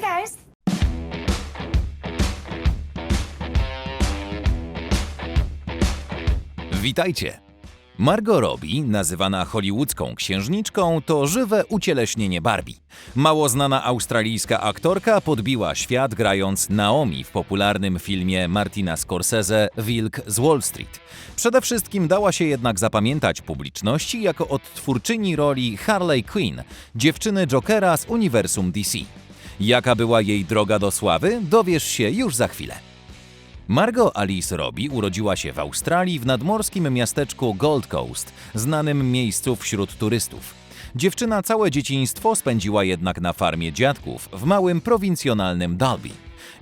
Hey guys. Witajcie! Margot Robbie, nazywana hollywoodzką księżniczką, to żywe ucieleśnienie Barbie. Mało znana australijska aktorka podbiła świat grając Naomi w popularnym filmie Martina Scorsese Wilk z Wall Street. Przede wszystkim dała się jednak zapamiętać publiczności jako odtwórczyni roli Harley Quinn, dziewczyny Jokera z uniwersum DC. Jaka była jej droga do sławy, dowiesz się już za chwilę. Margot Alice Robbie urodziła się w Australii w nadmorskim miasteczku Gold Coast, znanym miejscu wśród turystów. Dziewczyna całe dzieciństwo spędziła jednak na farmie dziadków w małym prowincjonalnym Dalby.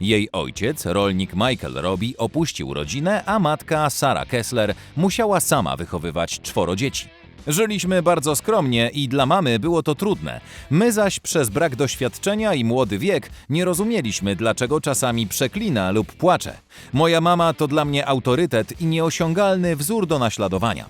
Jej ojciec, rolnik Michael Robbie, opuścił rodzinę, a matka Sara Kessler musiała sama wychowywać czworo dzieci. Żyliśmy bardzo skromnie i dla mamy było to trudne. My zaś przez brak doświadczenia i młody wiek nie rozumieliśmy, dlaczego czasami przeklina lub płacze. Moja mama to dla mnie autorytet i nieosiągalny wzór do naśladowania.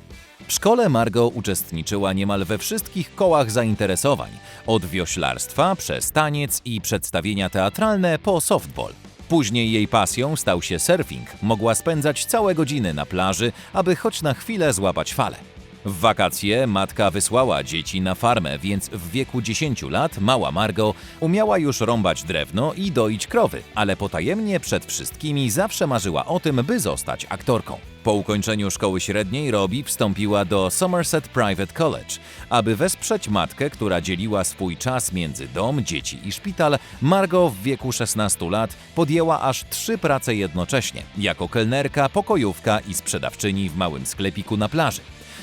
W szkole Margot uczestniczyła niemal we wszystkich kołach zainteresowań, od wioślarstwa przez taniec i przedstawienia teatralne po softball. Później jej pasją stał się surfing. Mogła spędzać całe godziny na plaży, aby choć na chwilę złapać fale. W wakacje matka wysłała dzieci na farmę, więc w wieku 10 lat mała Margot umiała już rąbać drewno i doić krowy, ale potajemnie przed wszystkimi zawsze marzyła o tym, by zostać aktorką. Po ukończeniu szkoły średniej Robbie wstąpiła do Somerset Private College. Aby wesprzeć matkę, która dzieliła swój czas między dom, dzieci i szpital, Margot w wieku 16 lat podjęła aż trzy prace jednocześnie, jako kelnerka, pokojówka i sprzedawczyni w małym sklepiku na plaży.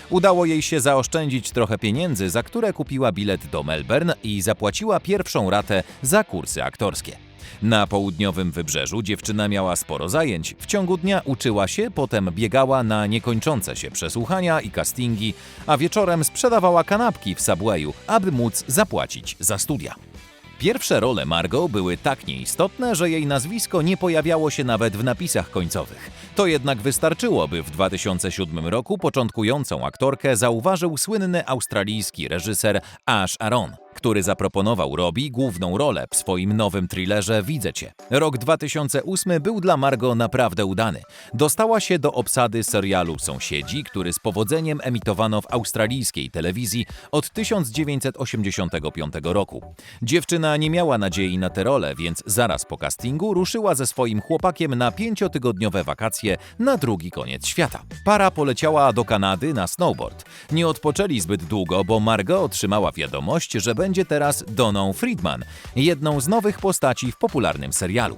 Udało jej się zaoszczędzić trochę pieniędzy, za które kupiła bilet do Melbourne i zapłaciła pierwszą ratę za kursy aktorskie. Na południowym wybrzeżu dziewczyna miała sporo zajęć. W ciągu dnia uczyła się, potem biegała na niekończące się przesłuchania i castingi, a wieczorem sprzedawała kanapki w Subwayu, aby móc zapłacić za studia. Pierwsze role Margot były tak nieistotne, że jej nazwisko nie pojawiało się nawet w napisach końcowych. To jednak wystarczyło, by w 2007 roku początkującą aktorkę zauważył słynny australijski reżyser Ash Aaron, który zaproponował Robbie główną rolę w swoim nowym thrillerze Widzę Cię. Rok 2008 był dla Margot naprawdę udany. Dostała się do obsady serialu Sąsiedzi, który z powodzeniem emitowano w australijskiej telewizji od 1985 roku. Dziewczyna nie miała nadziei na tę rolę, więc zaraz po castingu ruszyła ze swoim chłopakiem na pięciotygodniowe wakacje na drugi koniec świata. Para poleciała do Kanady na snowboard. Nie odpoczęli zbyt długo, bo Margot otrzymała wiadomość, że będzie teraz Doną Friedman, jedną z nowych postaci w popularnym serialu.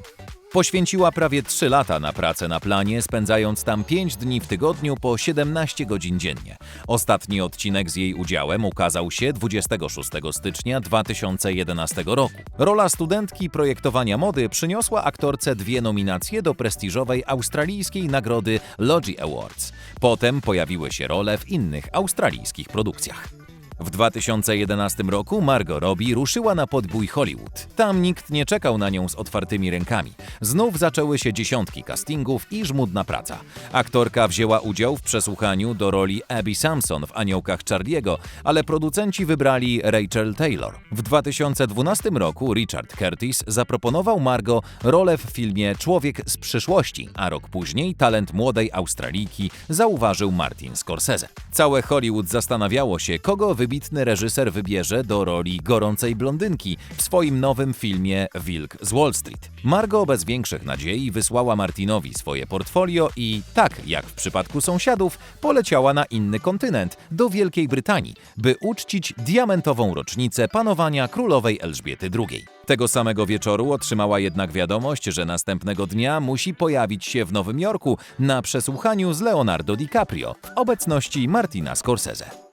Poświęciła prawie 3 lata na pracę na planie, spędzając tam 5 dni w tygodniu po 17 godzin dziennie. Ostatni odcinek z jej udziałem ukazał się 26 stycznia 2011 roku. Rola studentki projektowania mody przyniosła aktorce dwie nominacje do prestiżowej australijskiej nagrody Logie Awards. Potem pojawiły się role w innych australijskich produkcjach. W 2011 roku Margot Robbie ruszyła na podbój Hollywood. Tam nikt nie czekał na nią z otwartymi rękami. Znów zaczęły się dziesiątki castingów i żmudna praca. Aktorka wzięła udział w przesłuchaniu do roli Abby Samson w Aniołkach Charliego, ale producenci wybrali Rachel Taylor. W 2012 roku Richard Curtis zaproponował Margot rolę w filmie Człowiek z przyszłości, a rok później talent młodej Australijki zauważył Martin Scorsese. Całe Hollywood zastanawiało się, kogo wybitny reżyser wybierze do roli gorącej blondynki w swoim nowym filmie Wilk z Wall Street. Margot bez większych nadziei wysłała Martinowi swoje portfolio i, tak jak w przypadku sąsiadów, poleciała na inny kontynent, do Wielkiej Brytanii, by uczcić diamentową rocznicę panowania królowej Elżbiety II. Tego samego wieczoru otrzymała jednak wiadomość, że następnego dnia musi pojawić się w Nowym Jorku na przesłuchaniu z Leonardo DiCaprio w obecności Martina Scorsese.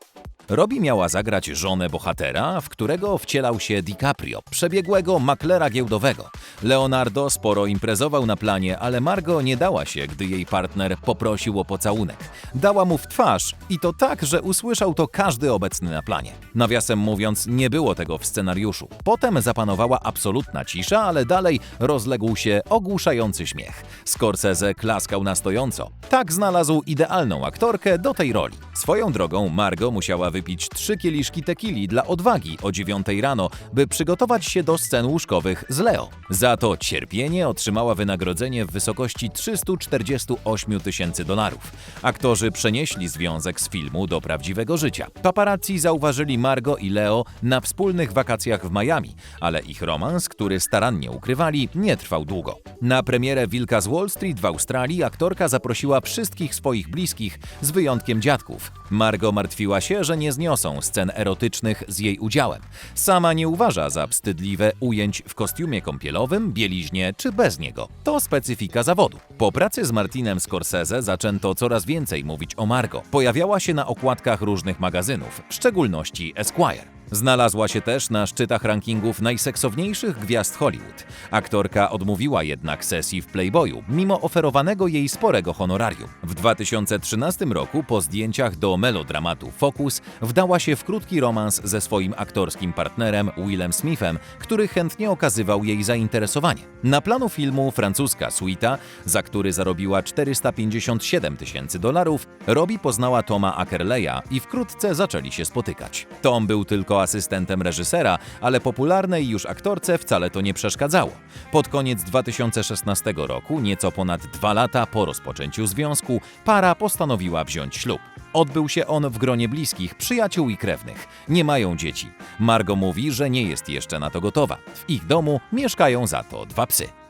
Robbie miała zagrać żonę bohatera, w którego wcielał się DiCaprio, przebiegłego maklera giełdowego. Leonardo sporo imprezował na planie, ale Margot nie dała się, gdy jej partner poprosił o pocałunek. Dała mu w twarz i to tak, że usłyszał to każdy obecny na planie. Nawiasem mówiąc, nie było tego w scenariuszu. Potem zapanowała absolutna cisza, ale dalej rozległ się ogłuszający śmiech. Scorsese klaskał na stojąco. Tak znalazł idealną aktorkę do tej roli. Swoją drogą Margot musiała wybierać wypić trzy kieliszki tequili dla odwagi o 9 rano, by przygotować się do scen łóżkowych z Leo. Za to cierpienie otrzymała wynagrodzenie w wysokości 348 tysięcy dolarów. Aktorzy przenieśli związek z filmu do prawdziwego życia. Paparazzi zauważyli Margo i Leo na wspólnych wakacjach w Miami, ale ich romans, który starannie ukrywali, nie trwał długo. Na premierę Wilka z Wall Street w Australii aktorka zaprosiła wszystkich swoich bliskich, z wyjątkiem dziadków. Margo martwiła się, że nie zniosą scen erotycznych z jej udziałem. Sama nie uważa za wstydliwe ujęć w kostiumie kąpielowym, bieliźnie czy bez niego. To specyfika zawodu. Po pracy z Martinem Scorsese zaczęto coraz więcej mówić o Margo. Pojawiała się na okładkach różnych magazynów, w szczególności Esquire. Znalazła się też na szczytach rankingów najseksowniejszych gwiazd Hollywood. Aktorka odmówiła jednak sesji w Playboyu, mimo oferowanego jej sporego honorarium. W 2013 roku po zdjęciach do melodramatu Focus wdała się w krótki romans ze swoim aktorskim partnerem Willem Smithem, który chętnie okazywał jej zainteresowanie. Na planu filmu francuska suita, za który zarobiła 457 tysięcy dolarów, Robbie poznała Toma Ackerleya i wkrótce zaczęli się spotykać. Tom był tylko asystentem reżysera, ale popularnej już aktorce wcale to nie przeszkadzało. Pod koniec 2016 roku, nieco ponad dwa lata po rozpoczęciu związku, para postanowiła wziąć ślub. Odbył się on w gronie bliskich, przyjaciół i krewnych. Nie mają dzieci. Margo mówi, że nie jest jeszcze na to gotowa. W ich domu mieszkają za to dwa psy.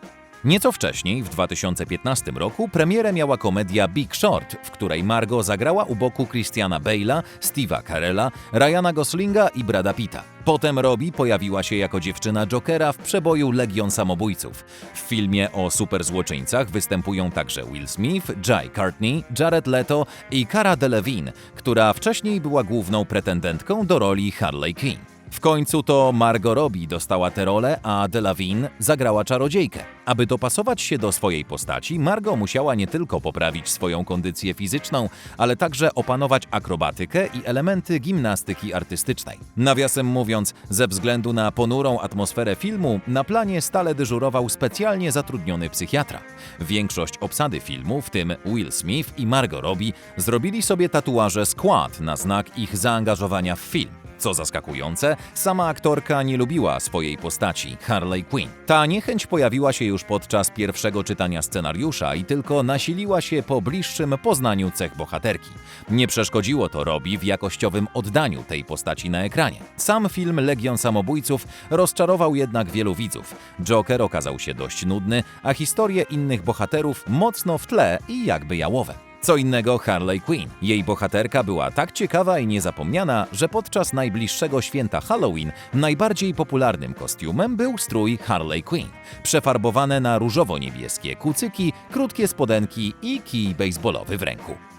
Nieco wcześniej, w 2015 roku, premierę miała komedia Big Short, w której Margo zagrała u boku Christiana Bale'a, Steve'a Carella, Ryana Goslinga i Brada Pitta. Potem Robbie pojawiła się jako dziewczyna Jokera w przeboju Legion Samobójców. W filmie o superzłoczyńcach występują także Will Smith, Jai Courtney, Jared Leto i Cara Delevingne, która wcześniej była główną pretendentką do roli Harley Quinn. W końcu to Margot Robbie dostała tę rolę, a Delavigne zagrała czarodziejkę. Aby dopasować się do swojej postaci, Margot musiała nie tylko poprawić swoją kondycję fizyczną, ale także opanować akrobatykę i elementy gimnastyki artystycznej. Nawiasem mówiąc, ze względu na ponurą atmosferę filmu, na planie stale dyżurował specjalnie zatrudniony psychiatra. Większość obsady filmu, w tym Will Smith i Margot Robbie, zrobili sobie tatuaże Squad na znak ich zaangażowania w film. Co zaskakujące, sama aktorka nie lubiła swojej postaci, Harley Quinn. Ta niechęć pojawiła się już podczas pierwszego czytania scenariusza i tylko nasiliła się po bliższym poznaniu cech bohaterki. Nie przeszkodziło to Robi w jakościowym oddaniu tej postaci na ekranie. Sam film Legion Samobójców rozczarował jednak wielu widzów. Joker okazał się dość nudny, a historie innych bohaterów mocno w tle i jakby jałowe. Co innego Harley Quinn. Jej bohaterka była tak ciekawa i niezapomniana, że podczas najbliższego święta Halloween najbardziej popularnym kostiumem był strój Harley Quinn. Przefarbowane na różowo-niebieskie kucyki, krótkie spodenki i kij baseballowy w ręku.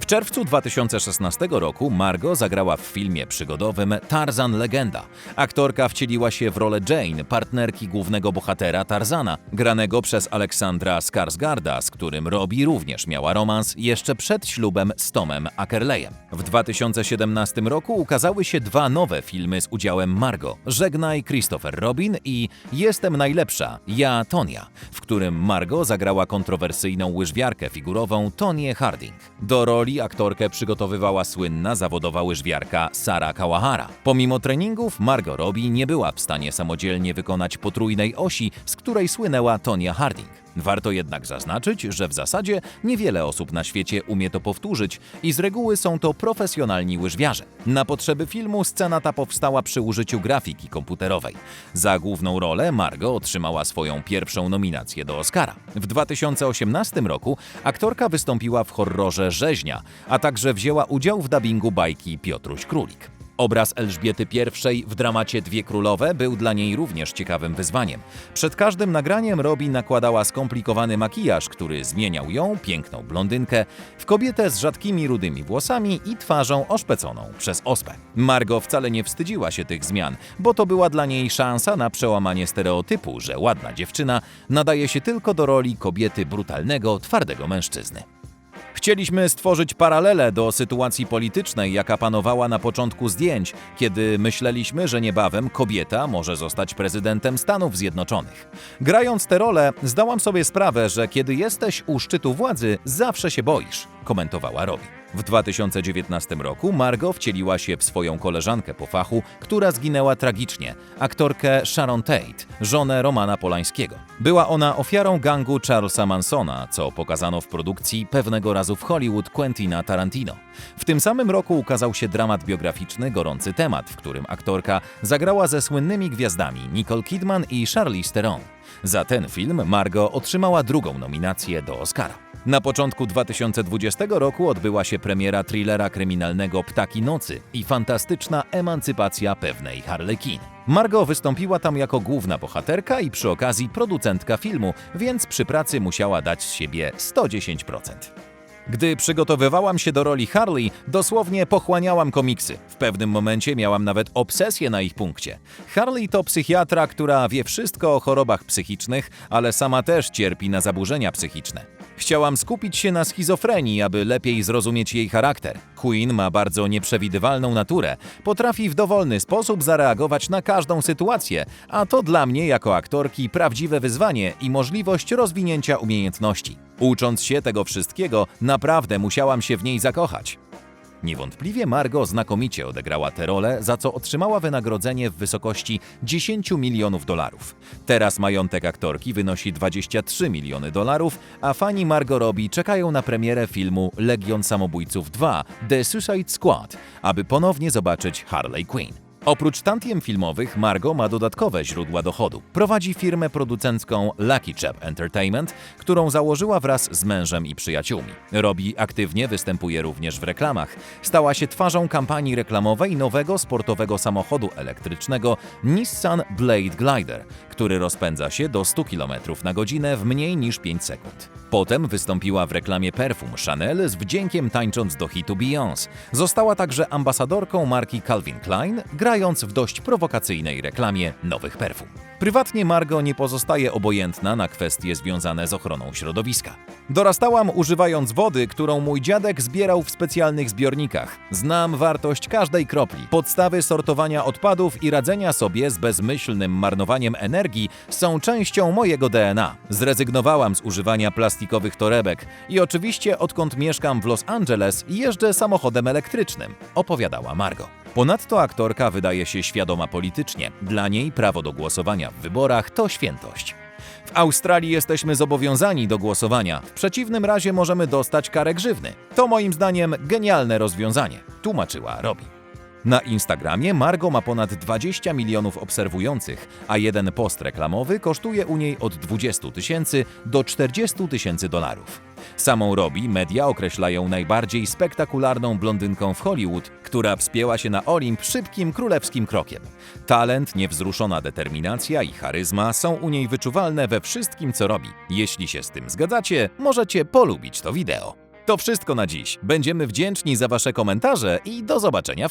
W czerwcu 2016 roku Margot zagrała w filmie przygodowym Tarzan Legenda. Aktorka wcieliła się w rolę Jane, partnerki głównego bohatera Tarzana, granego przez Aleksandra Skarsgarda, z którym Robbie również miała romans jeszcze przed ślubem z Tomem Ackerleyem. W 2017 roku ukazały się dwa nowe filmy z udziałem Margot: Żegnaj Christopher Robin i Jestem najlepsza, ja Tonia, w którym Margot zagrała kontrowersyjną łyżwiarkę figurową Tonię Harding. Do roli aktorkę przygotowywała słynna zawodowa łyżwiarka Sara Kawahara. Pomimo treningów Margot Robbie nie była w stanie samodzielnie wykonać potrójnej osi, z której słynęła Tonia Harding. Warto jednak zaznaczyć, że w zasadzie niewiele osób na świecie umie to powtórzyć i z reguły są to profesjonalni łyżwiarze. Na potrzeby filmu scena ta powstała przy użyciu grafiki komputerowej. Za główną rolę Margot otrzymała swoją pierwszą nominację do Oscara. W 2018 roku aktorka wystąpiła w horrorze Rzeźnia, a także wzięła udział w dubbingu bajki Piotruś Królik. Obraz Elżbiety I w dramacie Dwie Królowe był dla niej również ciekawym wyzwaniem. Przed każdym nagraniem Robi nakładała skomplikowany makijaż, który zmieniał ją, piękną blondynkę, w kobietę z rzadkimi rudymi włosami i twarzą oszpeconą przez ospę. Margo wcale nie wstydziła się tych zmian, bo to była dla niej szansa na przełamanie stereotypu, że ładna dziewczyna nadaje się tylko do roli kobiety brutalnego, twardego mężczyzny. Chcieliśmy stworzyć paralelę do sytuacji politycznej, jaka panowała na początku zdjęć, kiedy myśleliśmy, że niebawem kobieta może zostać prezydentem Stanów Zjednoczonych. Grając tę rolę, zdałam sobie sprawę, że kiedy jesteś u szczytu władzy, zawsze się boisz. Komentowała Robbie. W 2019 roku Margot wcieliła się w swoją koleżankę po fachu, która zginęła tragicznie, aktorkę Sharon Tate, żonę Romana Polańskiego. Była ona ofiarą gangu Charlesa Mansona, co pokazano w produkcji pewnego razu w Hollywood Quentina Tarantino. W tym samym roku ukazał się dramat biograficzny Gorący Temat, w którym aktorka zagrała ze słynnymi gwiazdami Nicole Kidman i Charlize Theron. Za ten film Margot otrzymała drugą nominację do Oscara. Na początku 2020 roku odbyła się premiera thrillera kryminalnego Ptaki Nocy i fantastyczna emancypacja pewnej Harlekin. Margot wystąpiła tam jako główna bohaterka i przy okazji producentka filmu, więc przy pracy musiała dać z siebie 110%. Gdy przygotowywałam się do roli Harley, dosłownie pochłaniałam komiksy. W pewnym momencie miałam nawet obsesję na ich punkcie. Harley to psychiatra, która wie wszystko o chorobach psychicznych, ale sama też cierpi na zaburzenia psychiczne. Chciałam skupić się na schizofrenii, aby lepiej zrozumieć jej charakter. Queen ma bardzo nieprzewidywalną naturę, potrafi w dowolny sposób zareagować na każdą sytuację, a to dla mnie jako aktorki prawdziwe wyzwanie i możliwość rozwinięcia umiejętności. Ucząc się tego wszystkiego, naprawdę musiałam się w niej zakochać. Niewątpliwie Margot znakomicie odegrała tę rolę, za co otrzymała wynagrodzenie w wysokości 10 milionów dolarów. Teraz majątek aktorki wynosi 23 miliony dolarów, a fani Margot Robbie czekają na premierę filmu Legion Samobójców 2 The Suicide Squad, aby ponownie zobaczyć Harley Quinn. Oprócz tantiem filmowych, Margot ma dodatkowe źródła dochodu. Prowadzi firmę producencką Lucky Chap Entertainment, którą założyła wraz z mężem i przyjaciółmi. Robi aktywnie występuje również w reklamach. Stała się twarzą kampanii reklamowej nowego sportowego samochodu elektrycznego Nissan Blade Glider, który rozpędza się do 100 km na godzinę w mniej niż 5 sekund. Potem wystąpiła w reklamie perfum Chanel z wdziękiem tańcząc do hitu Beyoncé. Została także ambasadorką marki Calvin Klein, grając w dość prowokacyjnej reklamie nowych perfum. Prywatnie Margot nie pozostaje obojętna na kwestie związane z ochroną środowiska. Dorastałam używając wody, którą mój dziadek zbierał w specjalnych zbiornikach. Znam wartość każdej kropli. Podstawy sortowania odpadów i radzenia sobie z bezmyślnym marnowaniem energii są częścią mojego DNA. Zrezygnowałam z używania plastikowych torebek i oczywiście odkąd mieszkam w Los Angeles jeżdżę samochodem elektrycznym, opowiadała Margot. Ponadto aktorka wydaje się świadoma politycznie. Dla niej prawo do głosowania w wyborach to świętość. W Australii jesteśmy zobowiązani do głosowania, w przeciwnym razie możemy dostać karę grzywny. To moim zdaniem genialne rozwiązanie, tłumaczyła Robi. Na Instagramie Margo ma ponad 20 milionów obserwujących, a jeden post reklamowy kosztuje u niej od 20 tysięcy do 40 tysięcy dolarów. Samą Robi media określają najbardziej spektakularną blondynką w Hollywood, która wspięła się na Olimp szybkim królewskim krokiem. Talent, niewzruszona determinacja i charyzma są u niej wyczuwalne we wszystkim, co robi. Jeśli się z tym zgadzacie, możecie polubić to wideo. To wszystko na dziś. Będziemy wdzięczni za Wasze komentarze i do zobaczenia w